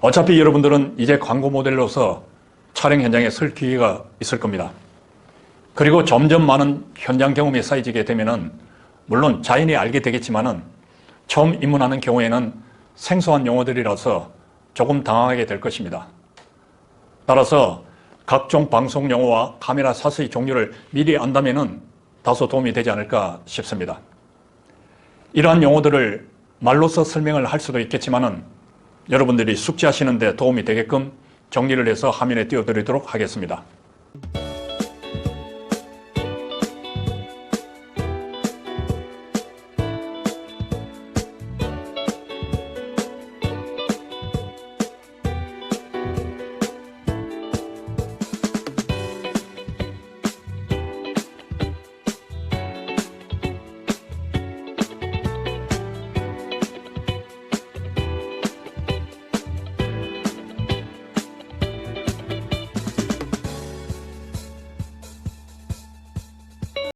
어차피 여러분들은 이제 광고 모델로서 촬영 현장에 설 기회가 있을 겁니다. 그리고 점점 많은 현장 경험이 쌓여지게 되면은 물론 자연히 알게 되겠지만은 처음 입문하는 경우에는 생소한 용어들이라서 조금 당황하게 될 것입니다. 따라서 각종 방송 용어와 카메라 사수의 종류를 미리 안다면은 다소 도움이 되지 않을까 싶습니다. 이러한 용어들을 말로서 설명을 할 수도 있겠지만은 여러분들이 숙지하시는데 도움이 되게끔 정리를 해서 화면에 띄워드리도록 하겠습니다.